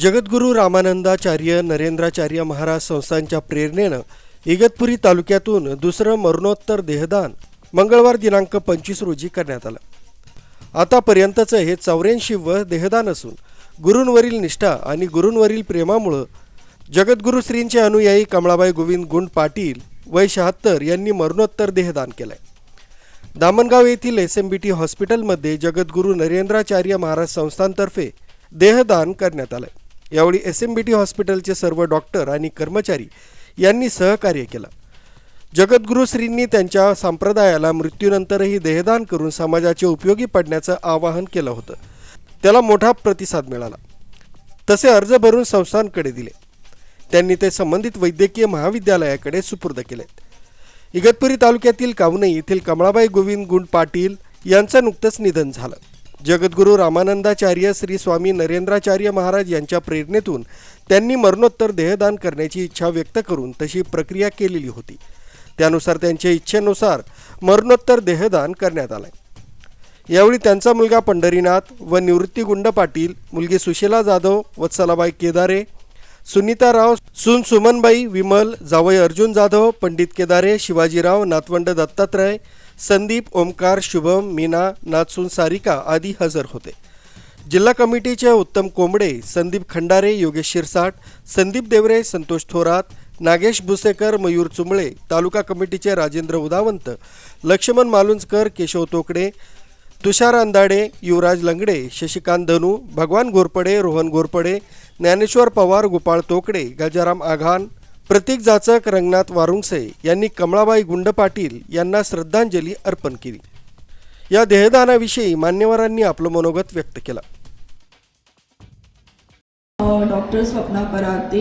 जगद्गुरू रामानंदाचार्य नरेंद्राचार्य महाराज संस्थांच्या प्रेरणेनं इगतपुरी तालुक्यातून दुसरं मरणोत्तर देहदान मंगळवार दिनांक पंचवीस रोजी करण्यात आलं. आतापर्यंतचं हे चौऱ्याऐंशी व देहदान असून गुरूंवरील निष्ठा आणि गुरूंवरील प्रेमामुळं जगद्गुरुश्रींचे अनुयायी कमळाबाई गोविंद गुंड पाटील वय शहात्तर यांनी मरणोत्तर देहदान केलंय. दामणगाव येथील एस एम बी टी हॉस्पिटलमध्ये जगद्गुरू नरेंद्राचार्य महाराज संस्थांतर्फे देहदान करण्यात आलं यावेळी एस एम बी टी हॉस्पिटलचे सर्व डॉक्टर आणि कर्मचारी यांनी सहकार्य केलं. जगद्गुरुश्रींनी त्यांच्या संप्रदायाला मृत्यूनंतरही देहदान करून समाजाचे उपयोगी पडण्याचं आवाहन केलं होतं. त्याला मोठा प्रतिसाद मिळाला. तसे अर्ज भरून संस्थांकडे दिले. त्यांनी ते संबंधित वैद्यकीय महाविद्यालयाकडे सुपूर्द केलेत. इगतपुरी तालुक्यातील कावणे येथील कमळाबाई गोविंद गुंड पाटील यांचं नुकतंच निधन झालं. जगद्गुरू रामानंदाचार्य श्री स्वामी नरेंद्राचार्य महाराज यांच्या प्रेरणेतून त्यांनी मरणोत्तर देहदान करण्याची इच्छा व्यक्त करून तशी प्रक्रिया केलेली होती. त्यानुसार त्यांच्या इच्छेनुसार मरणोत्तर देहदान करण्यात आलंय. यावेळी त्यांचा मुलगा पंढरीनाथ व निवृत्ती गुंड पाटील मुलगी सुशीला जाधव वत्सलाबाई केदारे सुनीताराव सुन सुमनबाई विमल जावई अर्जुन जाधव पंडित केदारे शिवाजीराव नातवंड दत्तात्रय संदीप ओमकार शुभम मीना नाथसून सारिका आदी हजर होते. जिल्हा कमिटीचे उत्तम कोंबडे संदीप खंडारे योगेश शिरसाट संदीप देवरे संतोष थोरात नागेश भुसेकर मयूर चुंबळे तालुका कमिटीचे राजेंद्र उदावंत लक्ष्मण मालुंजकर केशव तोकडे तुषार अंदाडे युवराज लंगडे शशिकांत धनू भगवान घोरपडे रोहन घोरपडे ज्ञानेश्वर पवार गोपाळ तोकडे गजाराम आघान प्रतीक जाचक रंगनाथ वारुंगसे यांनी कमळाबाई गुंड पाटील यांना श्रद्धांजली अर्पण केली. या देहदानाविषयी मान्यवरांनी आपलं मनोगत व्यक्त केलं. डॉक्टर स्वप्ना पराते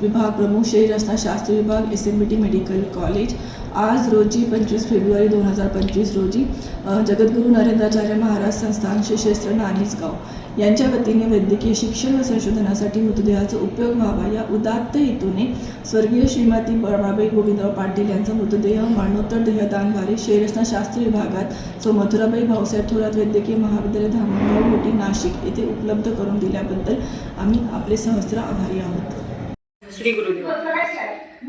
विभाग प्रमुख शरीर रचनाशास्त्र विभाग S M B T medical college. आज रोजी पंचवीस फेब्रुवारी दोन हजार पंचवीस रोजी अ, जगद्गुरू नरेंद्राचार्य महाराज संस्थान श्री क्षेत्र नाणीसगाव यांच्या वतीने वैद्यकीय शिक्षण व संशोधनासाठी मृतदेहाचा उपयोग व्हावा. या उदात्त हेतूने स्वर्गीय श्रीमती बळमाबाई गोविंदराव पाटील यांचा मृतदेह मरणोत्तर देहदानद्वारे शरीररचनाशास्त्र विभागात सो मथुराबाई भाऊसाहेब थोरात वैद्यकीय महाविद्यालय धामणगाव मोठी नाशिक येथे उपलब्ध करून दिल्याबद्दल आम्ही आपले सहस्त्र आभारी आहोत. श्री गुरुदेव.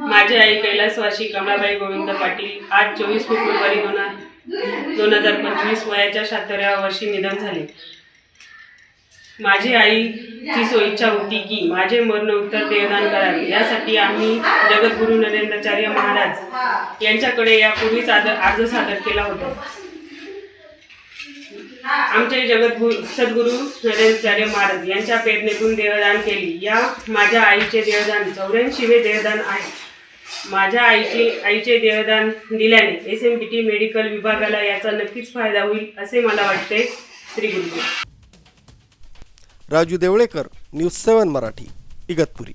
माझी आई कैलासवासी कमळाबाई गोविंद पाटील आज चोवीस फेब्रुवारी दोन दोन हजार पंचवीस वयाच्या शहात्तराव्या वर्षी निधन झाले. माझी आईची सोयीच्छा होती की माझे मरण उत्तर देवदान करावे. यासाठी आम्ही जगद्गुरू नरेंद्राचार्य महाराज यांच्याकडे यापूर्वीच आदर अर्ज सादर केला होता. आमचे जगद्गुरु सद्गुरू नरेंद्राचार्य महाराज यांच्या प्रेरणेतून देवदान केली. या माझ्या आईचे देवदान चौऱ्याऐंशीवे देवदान आहे. माझ्या आईचे आईचे देवदान दिल्याने S M B T medical विभागाला याचा नक्कीच फायदा होईल असे मला वाटते. श्री गुरुजी राजू देवळेकर न्यूज सेवन मराठी इगतपुरी.